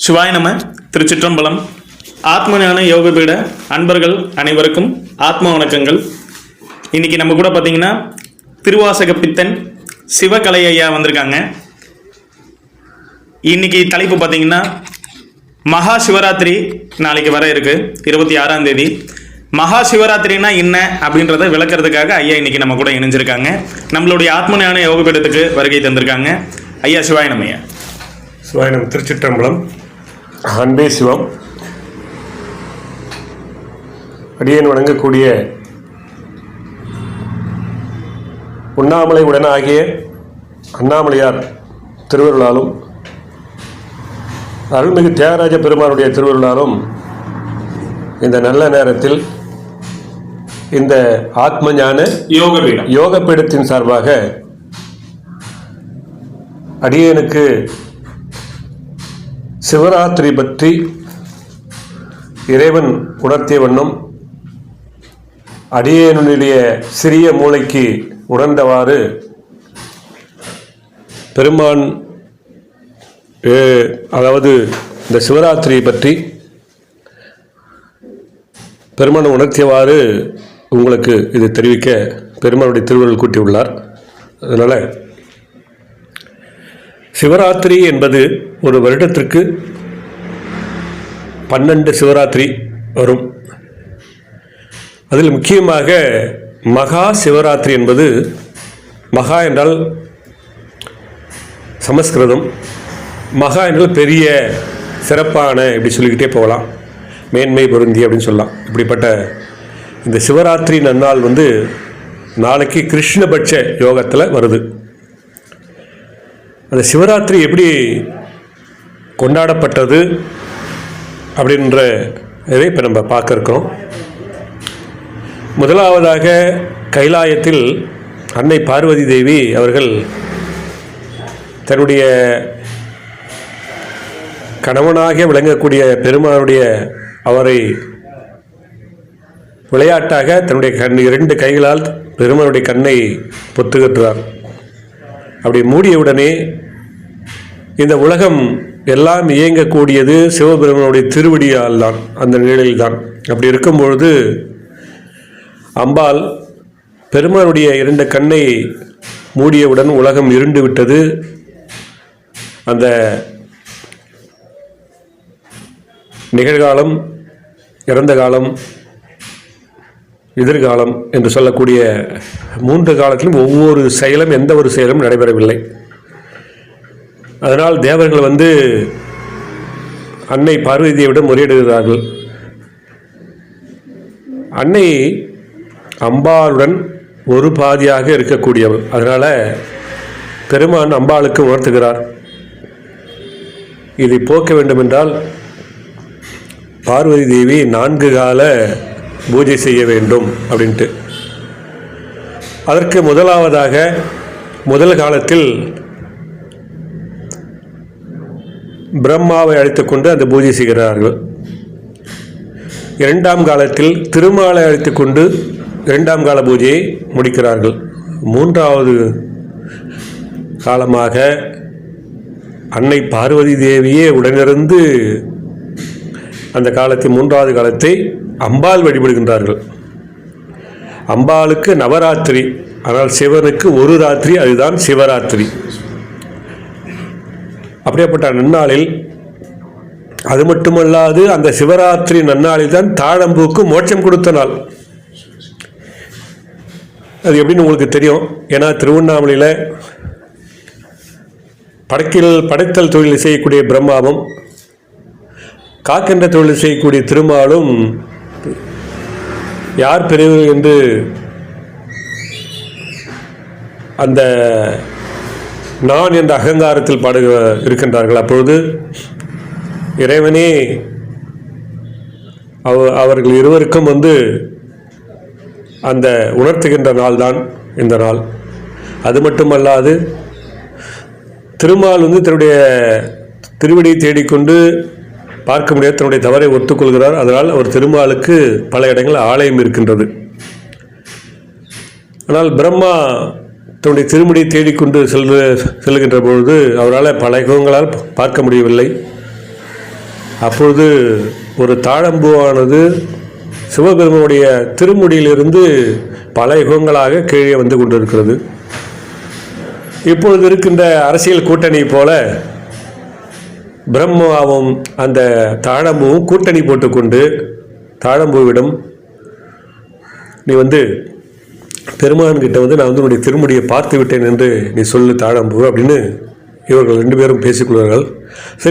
சிவாய் நம திருச்சிற்றம்பலம். ஆத்மஞான யோகபீட அன்பர்கள் அனைவருக்கும் ஆத்ம வணக்கங்கள். இன்னைக்கு நம்ம கூட பார்த்தீங்கன்னா திருவாசக பித்தன் சிவகலை ஐயா வந்திருக்காங்க. இன்னைக்கு தலைப்பு பார்த்தீங்கன்னா மகா சிவராத்திரி நாளைக்கு வர இருக்குது இருபத்தி ஆறாம் தேதி. மகா சிவராத்திரினா என்ன அப்படின்றத விளக்குறதுக்காக ஐயா இன்னைக்கு நம்ம கூட இணைஞ்சிருக்காங்க. நம்மளுடைய ஆத்மஞான யோகபீடத்துக்கு வருகை தந்திருக்காங்க. ஐயா சிவாய் ஐயா. சிவாயனம் திருச்சிற்றம்பலம். அன்பே சிவம். அடியேன் வணங்கக்கூடிய உண்ணாமலை உடனாகிய அண்ணாமலையார் திருவருளாலும் அருள்மிகு தியாகராஜ பெருமானுடைய திருவருளாலும் இந்த நல்ல நேரத்தில் இந்த ஆத்ம ஞான யோகபீடம். யோக பீடத்தின் சார்பாக அடியேனுக்கு சிவராத்திரி பற்றி இறைவன் உணர்த்திய வண்ணம் அடியேனுடைய சிறிய மூளைக்கு உணர்ந்தவாறு பெருமான் அதாவது இந்த சிவராத்திரியை பற்றி பெருமான் உணர்த்தியவாறு உங்களுக்கு இது தெரிவிக்க பெருமானுடைய திருவள்ளுவர் கூட்டியுள்ளார். அதனால் சிவராத்திரி என்பது ஒரு வருடத்திற்கு பன்னெண்டு சிவராத்திரி வரும். அதில் முக்கியமாக மகா சிவராத்திரி என்பது மகா என்றால் சமஸ்கிருதம் மகா என்றால் பெரிய சிறப்பான இப்படி சொல்லிக்கிட்டே போகலாம். மேன்மை பொருந்தி அப்படின்னு சொல்லலாம். இப்படிப்பட்ட இந்த சிவராத்திரி நன்னாள் வந்து நாளைக்கு கிருஷ்ணபட்ச யோகத்தில் வருது. அந்த சிவராத்திரி எப்படி கொண்டாடப்பட்டது அப்படின்ற இதை இப்போ நம்ம பார்க்க முதலாவதாக கைலாயத்தில் அன்னை பார்வதி தேவி அவர்கள் தன்னுடைய கணவனாக விளங்கக்கூடிய பெருமானுடைய அவரை விளையாட்டாக தன்னுடைய கண் இரண்டு கைகளால் பெருமானுடைய கண்ணை பொத்துகின்றார். அப்படி மூடியவுடனே இந்த உலகம் எல்லாம் இயங்கக்கூடியது சிவபெருமனுடைய திருவடியால் தான் அந்த நிலையில் தான். அப்படி இருக்கும்பொழுது அம்பாள் பெருமானுடைய இரண்டு கண்ணை மூடியவுடன் உலகம் இருண்டு விட்டது. அந்த நிகழ்காலம் இறந்த காலம் எதிர்காலம் என்று சொல்லக்கூடிய மூன்று காலத்திலும் ஒவ்வொரு செயலும் எந்த ஒரு செயலும் நடைபெறவில்லை. அதனால் தேவர்கள் வந்து அன்னை பார்வதி முறையிடுகிறார்கள். அன்னை அம்பாளுடன் ஒரு பாதியாக இருக்கக்கூடியவள். அதனால் பெருமான் அம்பாளுக்கு உணர்த்துகிறார். இதை போக்க வேண்டுமென்றால் பார்வதி தேவி நான்கு கால பூஜை செய்ய வேண்டும் அப்படின்ட்டு. அதற்கு முதலாவதாக முதல் காலத்தில் பிரம்மாவை அழைத்துக்கொண்டு அந்த பூஜை செய்கிறார்கள். இரண்டாம் காலத்தில் திருமாலை அழைத்துக்கொண்டு இரண்டாம் கால பூஜையை முடிக்கிறார்கள். மூன்றாவது காலமாக அன்னை பார்வதி தேவியே உடனிருந்து அந்த காலத்தில் மூன்றாவது காலத்தை அம்பாள் வழிபடுகின்றார்கள். அம்பாளுக்கு நவராத்திரி ஆனால் சிவனுக்கு ஒரு ராத்திரி அதுதான் சிவராத்திரி. அப்படியேப்பட்ட நன்னாளில் அது மட்டுமல்லாது அந்த சிவராத்திரி நன்னாளில் தான் தாழம்பூக்கு மோட்சம் கொடுத்த நாள். அது எப்படின்னு உங்களுக்கு தெரியும். ஏன்னா திருவண்ணாமலையில் படக்கில் படைத்தல் தொழில் செய்யக்கூடிய பிரம்மாவும் காக்கின்ற தொழில் செய்யக்கூடிய திருமாலும் யார் பெரியவர் என்று அந்த நான் என்ற அகங்காரத்தில் பாடு இருக்கின்றார்கள். அப்பொழுது இறைவனே அவ அவர்கள் இருவருக்கும் வந்து அந்த உணர்த்துகின்ற நாள்தான் இந்த நாள். அது மட்டுமல்லாது திருமால் வந்து தன்னுடைய திருவடியை தேடிக்கொண்டு பார்க்க முடியாத தன்னுடைய தவறை ஒத்துக்கொள்கிறார். அதனால் அவர் திருமாலுக்கு பல இடங்களில் ஆலயம் இருக்கின்றது. ஆனால் பிரம்மா தன்னுடைய திருமுடியை தேடிக்கொண்டு செல்ற செல்லுகின்ற பொழுது அவரால் பல யுகங்களால் பார்க்க முடியவில்லை. அப்பொழுது ஒரு தாழம்பூவானது சிவபெருமனுடைய திருமுடியிலிருந்து பல யுகங்களாக கீழே வந்து கொண்டிருக்கிறது. இப்பொழுது இருக்கின்ற அரசியல் கூட்டணி போல பிரம்மாவும் அந்த தாழம்பூவும் கூட்டணி போட்டுக்கொண்டு தாழம்பூவிடம் நீ வந்து பெருமான்கிட்ட வந்து நான் வந்து உன்னுடைய திருமுடியை பார்த்து விட்டேன் என்று நீ சொல்லு தாழம்பு அப்படின்னு இவர்கள் ரெண்டு பேரும் பேசிக்கொள்வார்கள். சரி.